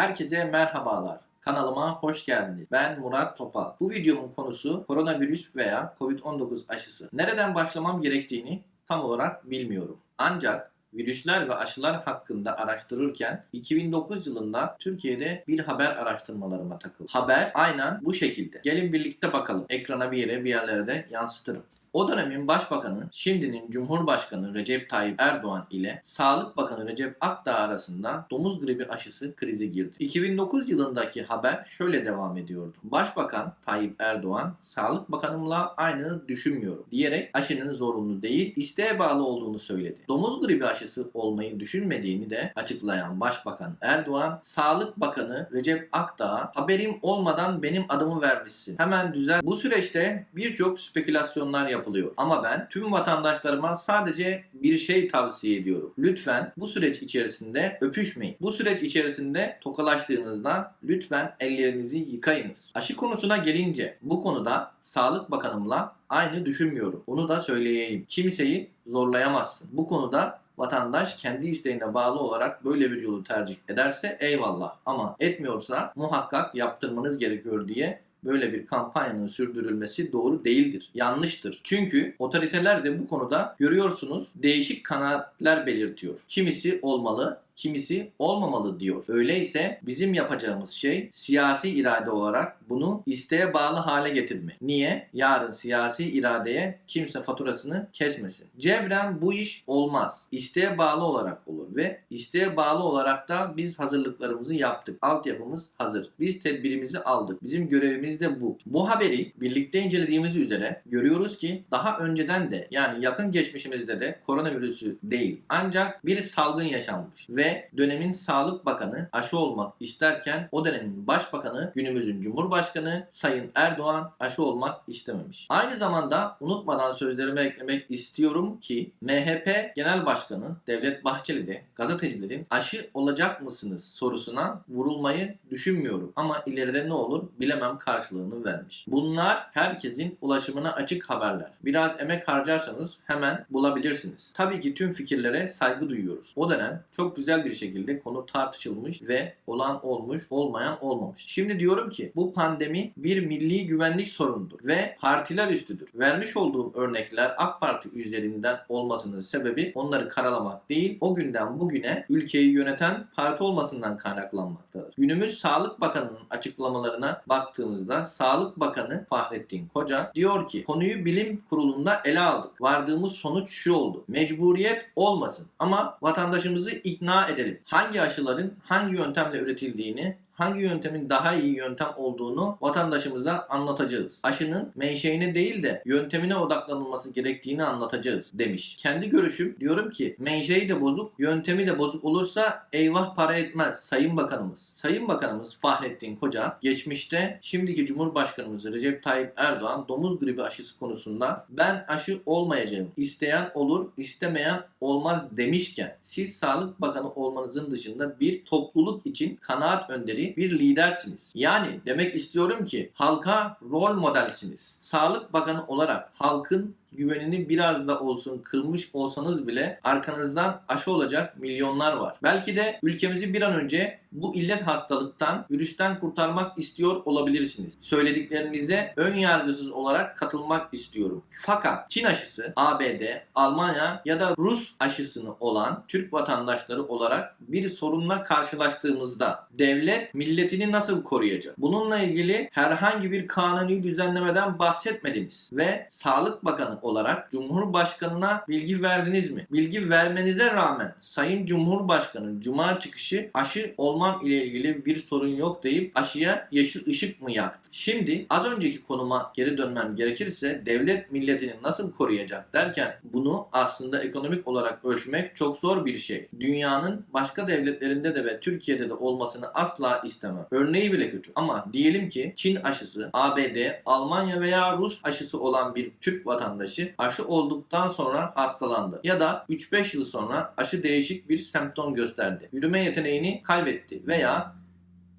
Herkese merhabalar. Kanalıma hoş geldiniz. Ben Murat Topal. Bu videomun konusu koronavirüs veya COVID-19 aşısı. Nereden başlamam gerektiğini tam olarak bilmiyorum. Ancak virüsler ve aşılar hakkında araştırırken 2009 yılında Türkiye'de bir haber araştırmalarıma takıldım. Haber aynen bu şekilde. Gelin birlikte bakalım. Ekrana bir yere bir yerlere de yansıtırım. O dönemin başbakanı, şimdinin Cumhurbaşkanı Recep Tayyip Erdoğan ile Sağlık Bakanı Recep Akdağ arasında domuz gribi aşısı krizi girdi. 2009 yılındaki haber şöyle devam ediyordu. Başbakan Tayyip Erdoğan, Sağlık Bakanımla aynı düşünmüyorum diyerek aşının zorunlu değil, isteğe bağlı olduğunu söyledi. Domuz gribi aşısı olmayı düşünmediğini de açıklayan Başbakan Erdoğan, Sağlık Bakanı Recep Akdağ'a haberim olmadan benim adımı vermişsin. Hemen düzel. Bu süreçte birçok spekülasyonlar yapılıyor. Ama ben tüm vatandaşlarıma sadece bir şey tavsiye ediyorum. Lütfen bu süreç içerisinde öpüşmeyin. Bu süreç içerisinde tokalaştığınızda lütfen ellerinizi yıkayınız. Aşı konusuna gelince bu konuda Sağlık Bakanımla aynı düşünmüyorum. Onu da söyleyeyim. Kimseyi zorlayamazsın. Bu konuda vatandaş kendi isteğine bağlı olarak böyle bir yolu tercih ederse eyvallah. Ama etmiyorsa muhakkak yaptırmanız gerekiyor diye böyle bir kampanyanın sürdürülmesi doğru değildir. Yanlıştır. Çünkü otoriteler de bu konuda görüyorsunuz değişik kanaatler belirtiyor. Kimisi olmalı, kimisi olmamalı diyor. Öyleyse bizim yapacağımız şey siyasi irade olarak bunu isteğe bağlı hale getirmek. Niye? Yarın siyasi iradeye kimse faturasını kesmesin. Cebren bu iş olmaz. İsteğe bağlı olarak olur ve isteğe bağlı olarak da biz hazırlıklarımızı yaptık. Altyapımız hazır. Biz tedbirimizi aldık. Bizim görevimiz de bu. Bu haberi birlikte incelediğimiz üzere görüyoruz ki daha önceden de yani yakın geçmişimizde de koronavirüsü değil ancak bir salgın yaşanmış ve dönemin Sağlık Bakanı aşı olmak isterken o dönemin Başbakanı günümüzün Cumhurbaşkanı Sayın Erdoğan aşı olmak istememiş. Aynı zamanda unutmadan sözlerime eklemek istiyorum ki MHP Genel Başkanı Devlet Bahçeli de gazetecilerin aşı olacak mısınız sorusuna vurulmayı düşünmüyorum ama ileride ne olur bilemem karşılığını vermiş. Bunlar herkesin ulaşımına açık haberler. Biraz emek harcarsanız hemen bulabilirsiniz. Tabii ki tüm fikirlere saygı duyuyoruz. O dönem çok güzel bir şekilde konu tartışılmış ve olan olmuş, olmayan olmamış. Şimdi diyorum ki bu pandemi bir milli güvenlik sorunudur ve partiler üstüdür. Vermiş olduğum örnekler AK Parti üzerinden olmasının sebebi onları karalamak değil, o günden bugüne ülkeyi yöneten parti olmasından kaynaklanmaktadır. Günümüz Sağlık Bakanı'nın açıklamalarına baktığımızda Sağlık Bakanı Fahrettin Koca diyor ki konuyu bilim kurulunda ele aldık. Vardığımız sonuç şu oldu. Mecburiyet olmasın ama vatandaşımızı ikna edelim. Hangi aşıların hangi yöntemle üretildiğini hangi yöntemin daha iyi yöntem olduğunu vatandaşımıza anlatacağız. Aşının menşeine değil de yöntemine odaklanılması gerektiğini anlatacağız demiş. Kendi görüşüm diyorum ki menşei de bozuk, yöntemi de bozuk olursa eyvah para etmez Sayın Bakanımız. Sayın Bakanımız Fahrettin Koca geçmişte şimdiki Cumhurbaşkanımız Recep Tayyip Erdoğan domuz gribi aşısı konusunda ben aşı olmayacağım. İsteyen olur, istemeyen olmaz demişken siz Sağlık Bakanı olmanızın dışında bir topluluk için kanaat önderi bir lidersiniz. Yani demek istiyorum ki halka rol modelsiniz. Sağlık Bakanı olarak halkın güvenini biraz da olsun kırmış olsanız bile arkanızdan aşı olacak milyonlar var. Belki de ülkemizi bir an önce bu illet hastalıktan, virüsten kurtarmak istiyor olabilirsiniz. Söylediklerinize ön yargısız olarak katılmak istiyorum. Fakat Çin aşısı, ABD, Almanya ya da Rus aşısını olan Türk vatandaşları olarak bir sorunla karşılaştığımızda devlet milletini nasıl koruyacak? Bununla ilgili herhangi bir kanuni düzenlemeden bahsetmediniz ve Sağlık Bakanı olarak Cumhurbaşkanına bilgi verdiniz mi? Bilgi vermenize rağmen Sayın Cumhurbaşkanı Cuma çıkışı aşı olmam ile ilgili bir sorun yok deyip aşıya yeşil ışık mı yaktı? Şimdi az önceki konuma geri dönmem gerekirse devlet milletini nasıl koruyacak derken bunu aslında ekonomik olarak ölçmek çok zor bir şey. Dünyanın başka devletlerinde de ve Türkiye'de de olmasını asla istemem. Örneği bile kötü ama diyelim ki Çin aşısı, ABD, Almanya veya Rus aşısı olan bir Türk vatandaşı aşı olduktan sonra hastalandı. Ya da 3-5 yıl sonra aşı değişik bir semptom gösterdi. Yürüme yeteneğini kaybetti veya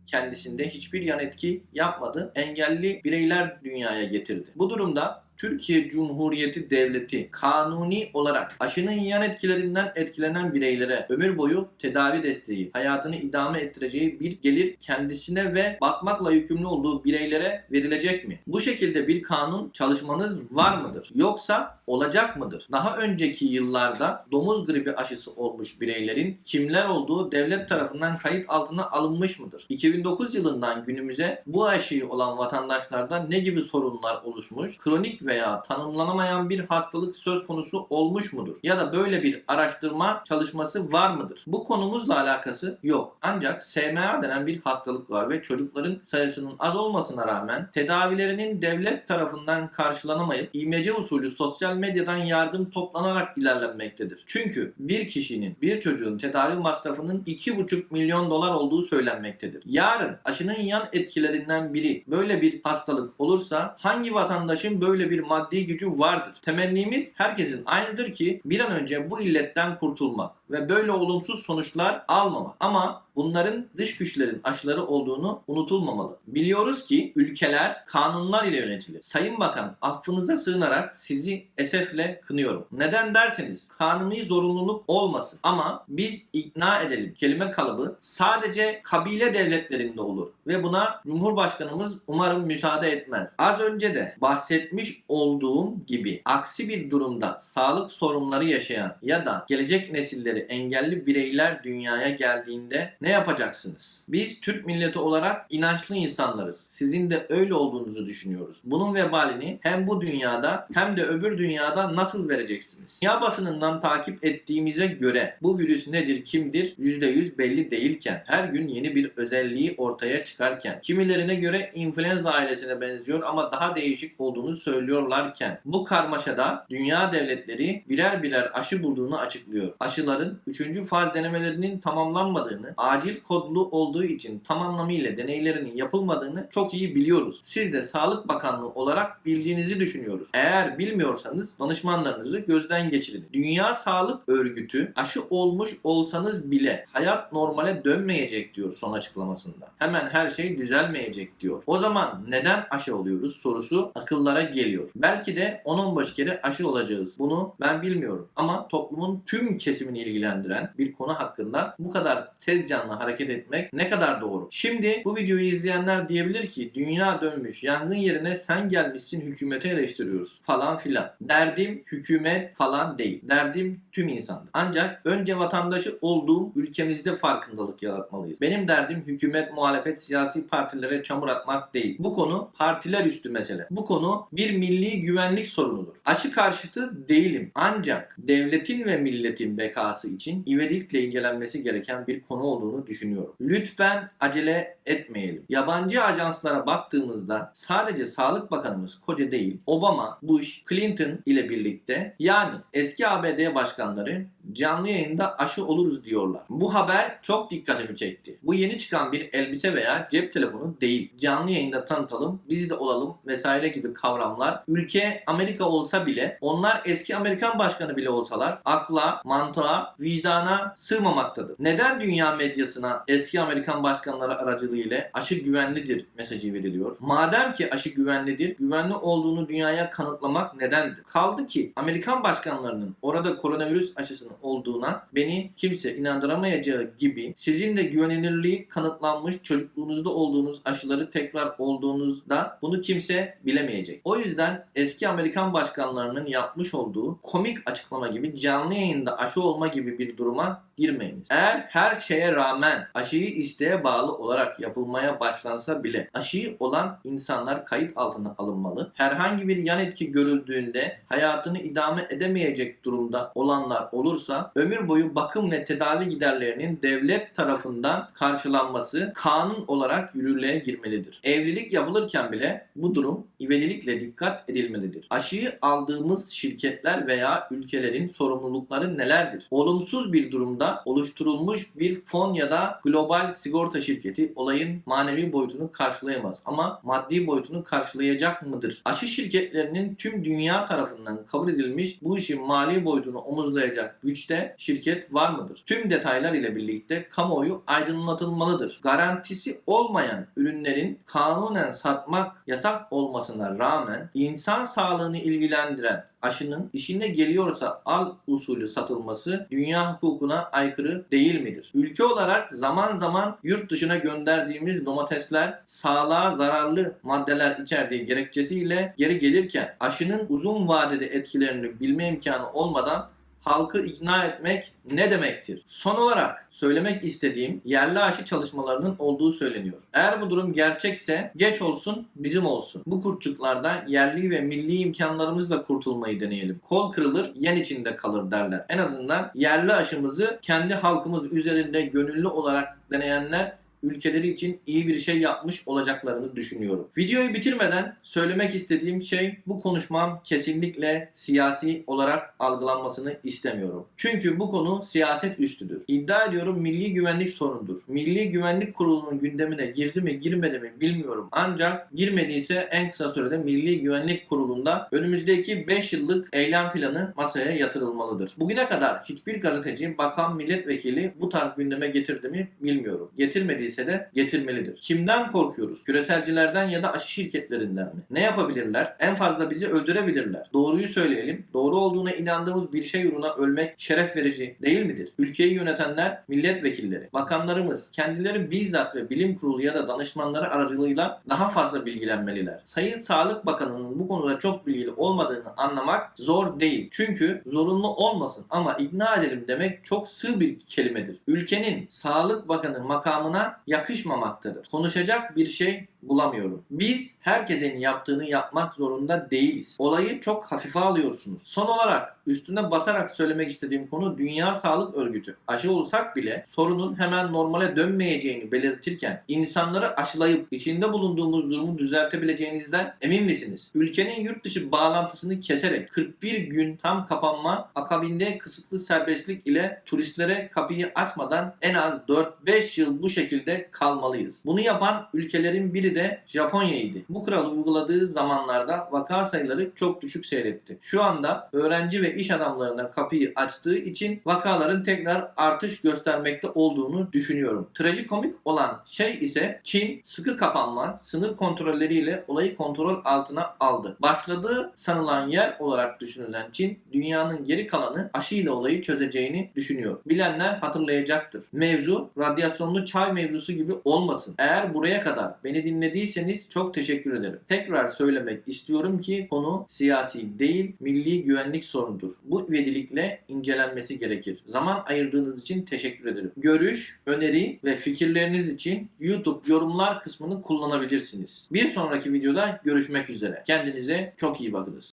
kendisinde hiçbir yan etki yapmadı. Engelli bireyler dünyaya getirdi. Bu durumda Türkiye Cumhuriyeti Devleti kanuni olarak aşının yan etkilerinden etkilenen bireylere ömür boyu tedavi desteği, hayatını idame ettireceği bir gelir kendisine ve bakmakla yükümlü olduğu bireylere verilecek mi? Bu şekilde bir kanun çalışmanız var mıdır? Yoksa olacak mıdır? Daha önceki yıllarda domuz gribi aşısı olmuş bireylerin kimler olduğu devlet tarafından kayıt altına alınmış mıdır? 2009 yılından günümüze bu aşıyı olan vatandaşlarda ne gibi sorunlar oluşmuş? Kronik veya tanımlanamayan bir hastalık söz konusu olmuş mudur? Ya da böyle bir araştırma çalışması var mıdır? Bu konumuzla alakası yok. Ancak SMA denen bir hastalık var ve çocukların sayısının az olmasına rağmen tedavilerinin devlet tarafından karşılanamayıp imece usulü sosyal medyadan yardım toplanarak ilerlenmektedir. Çünkü bir kişinin, bir çocuğun tedavi masrafının 2,5 milyon dolar olduğu söylenmektedir. Yarın aşının yan etkilerinden biri böyle bir hastalık olursa hangi vatandaşın böyle bir maddi gücü vardır? Temennimiz herkesin aynıdır ki bir an önce bu illetten kurtulmak ve böyle olumsuz sonuçlar almamak. Ama bunların dış güçlerin aşıları olduğunu unutulmamalı. Biliyoruz ki ülkeler kanunlar ile yönetilir. Sayın Bakan affınıza sığınarak sizi esefle kınıyorum. Neden derseniz kanuni zorunluluk olmasın ama biz ikna edelim. Kelime kalıbı sadece kabile devletlerinde olur ve buna Cumhurbaşkanımız umarım müsaade etmez. Az önce de bahsetmiş olduğum gibi aksi bir durumda sağlık sorunları yaşayan ya da gelecek nesilleri engelli bireyler dünyaya geldiğinde ne yapacaksınız? Biz Türk milleti olarak inançlı insanlarız. Sizin de öyle olduğunuzu düşünüyoruz. Bunun vebalini hem bu dünyada hem de öbür dünyada nasıl vereceksiniz? Dünya basınından takip ettiğimize göre bu virüs nedir, kimdir %100 belli değilken, her gün yeni bir özelliği ortaya çıkarken, kimilerine göre influenza ailesine benziyor ama daha değişik olduğunu söylüyorlarken, bu karmaşada dünya devletleri birer birer aşı bulduğunu açıklıyor. Aşıların 3. faz denemelerinin tamamlanmadığını, acil kodlu olduğu için tam anlamıyla deneylerinin yapılmadığını çok iyi biliyoruz. Siz de Sağlık Bakanlığı olarak bildiğinizi düşünüyoruz. Eğer bilmiyorsanız danışmanlarınızı gözden geçirin. Dünya Sağlık Örgütü aşı olmuş olsanız bile hayat normale dönmeyecek diyor son açıklamasında. Hemen her şey düzelmeyecek diyor. O zaman neden aşı oluyoruz sorusu akıllara geliyor. Belki de 10-15 kere aşı olacağız. Bunu ben bilmiyorum. Ama toplumun tüm kesimini ilgilendiren bir konu hakkında bu kadar tez canlı hareket etmek ne kadar doğru? Şimdi bu videoyu izleyenler diyebilir ki dünya dönmüş yangın yerine sen gelmişsin hükümeti eleştiriyoruz falan filan. Derdim hükümet falan değil. Derdim tüm insandır. Ancak önce vatandaşı olduğum ülkemizde farkındalık yaratmalıyız. Benim derdim hükümet, muhalefet, siyasi partilere çamur atmak değil. Bu konu partiler üstü mesele. Bu konu bir milli güvenlik sorunudur. Aşı karşıtı değilim. Ancak devletin ve milletin bekası için ivedilikle incelenmesi gereken bir konu olduğunu düşünüyorum. Lütfen acele etmeyelim. Yabancı ajanslara baktığımızda sadece Sağlık Bakanımız koca değil, Obama, Bush, Clinton ile birlikte yani eski ABD başkanları canlı yayında aşı oluruz diyorlar. Bu haber çok dikkatimi çekti. Bu yeni çıkan bir elbise veya cep telefonu değil. Canlı yayında tanıtalım, biz de olalım vesaire gibi kavramlar. Ülke Amerika olsa bile onlar eski Amerikan başkanı bile olsalar akla, mantığa, vicdana sığmamaktadır. Neden dünya medyasına eski Amerikan başkanları aracılığıyla aşı güvenlidir mesajı veriliyor? Madem ki aşı güvenlidir, güvenli olduğunu dünyaya kanıtlamak nedendir? Kaldı ki Amerikan başkanlarının orada koronavirüs aşısının olduğuna beni kimse inandıramayacağı gibi sizin de güvenilirliği kanıtlanmış çocukluğunuzda olduğunuz aşıları tekrar olduğunuzda bunu kimse bilemeyecek. O yüzden eski Amerikan başkanlarının yapmış olduğu komik açıklama gibi canlı yayında aşı olma gibi bir duruma girmeyiniz. Eğer her şeye rağmen aşıyı isteğe bağlı olarak yapılmaya başlansa bile aşıyı olan insanlar kayıt altına alınmalı. Herhangi bir yan etki görüldüğünde hayatını idame edemeyecek durumda olanlar olursa ömür boyu bakım ve tedavi giderlerinin devlet tarafından karşılanması kanun olarak yürürlüğe girmelidir. Evlilik yapılırken bile bu durum ivedilikle dikkat edilmelidir. Aşıyı aldığımız şirketler veya ülkelerin sorumlulukları nelerdir? Olumsuz bir durumda oluşturulmuş bir fon ya da global sigorta şirketi olayın manevi boyutunu karşılayamaz ama maddi boyutunu karşılayacak mıdır? Aşı şirketlerinin tüm dünya tarafından kabul edilmiş bu işin mali boyutunu omuzlayacak güçte şirket var mıdır? Tüm detaylar ile birlikte kamuoyu aydınlatılmalıdır. Garantisi olmayan ürünlerin kanunen satmak yasak olmasına rağmen insan sağlığını ilgilendiren aşının işine geliyorsa al usulü satılması dünya hukukuna aykırı değil midir? Ülke olarak zaman zaman yurt dışına gönderdiğimiz domatesler sağlığa zararlı maddeler içerdiği gerekçesiyle geri gelirken aşının uzun vadede etkilerini bilme imkanı olmadan halkı ikna etmek ne demektir? Son olarak söylemek istediğim yerli aşı çalışmalarının olduğu söyleniyor. Eğer bu durum gerçekse geç olsun bizim olsun. Bu kurtçuklardan yerli ve milli imkanlarımızla kurtulmayı deneyelim. Kol kırılır yen içinde kalır derler. En azından yerli aşımızı kendi halkımız üzerinde gönüllü olarak deneyenler ülkeleri için iyi bir şey yapmış olacaklarını düşünüyorum. Videoyu bitirmeden söylemek istediğim şey bu konuşmam kesinlikle siyasi olarak algılanmasını istemiyorum. Çünkü bu konu siyaset üstüdür. İddia ediyorum milli güvenlik sorundur. Milli Güvenlik Kurulu'nun gündemine girdi mi girmedi mi bilmiyorum. Ancak girmediyse en kısa sürede Milli Güvenlik Kurulu'nda önümüzdeki 5 yıllık eylem planı masaya yatırılmalıdır. Bugüne kadar hiçbir gazeteci, bakan, milletvekili bu tarz gündeme getirdi mi bilmiyorum. Getirmediyse de getirmelidir. Kimden korkuyoruz? Küreselcilerden ya da aşı şirketlerinden mi? Ne yapabilirler? En fazla bizi öldürebilirler. Doğruyu söyleyelim. Doğru olduğuna inandığımız bir şey uğruna ölmek şeref verici değil midir? Ülkeyi yönetenler, milletvekilleri, bakanlarımız kendileri bizzat ve bilim kurulu ya da danışmanları aracılığıyla daha fazla bilgilenmeliler. Sayın Sağlık Bakanı'nın bu konuda çok bilgili olmadığını anlamak zor değil. Çünkü zorunlu olmasın ama ikna edelim demek çok sığ bir kelimedir. Ülkenin Sağlık Bakanı makamına yakışmamaktadır. Konuşacak bir şey bulamıyorum. Biz herkesin yaptığını yapmak zorunda değiliz. Olayı çok hafife alıyorsunuz. Son olarak üstüne basarak söylemek istediğim konu Dünya Sağlık Örgütü. Aşı olsak bile sorunun hemen normale dönmeyeceğini belirtirken insanları aşılayıp içinde bulunduğumuz durumu düzeltebileceğinizden emin misiniz? Ülkenin yurt dışı bağlantısını keserek 41 gün tam kapanma akabinde kısıtlı serbestlik ile turistlere kapıyı açmadan en az 4-5 yıl bu şekilde kalmalıyız. Bunu yapan ülkelerin biri de Japonya'ydı. Bu kuralı uyguladığı zamanlarda vaka sayıları çok düşük seyretti. Şu anda öğrenci ve iş adamlarına kapıyı açtığı için vakaların tekrar artış göstermekte olduğunu düşünüyorum. Trajikomik olan şey ise Çin sıkı kapanma, sınır kontrolleriyle olayı kontrol altına aldı. Başladığı sanılan yer olarak düşünülen Çin, dünyanın geri kalanı aşıyla olayı çözeceğini düşünüyor. Bilenler hatırlayacaktır. Mevzu radyasyonlu çay mevzusu gibi olmasın. Eğer buraya kadar beni dinlediyseniz çok teşekkür ederim. Tekrar söylemek istiyorum ki konu siyasi değil, milli güvenlik sorunudur. Bu ivedilikle incelenmesi gerekir. Zaman ayırdığınız için teşekkür ederim. Görüş, öneri ve fikirleriniz için YouTube yorumlar kısmını kullanabilirsiniz. Bir sonraki videoda görüşmek üzere. Kendinize çok iyi bakınız.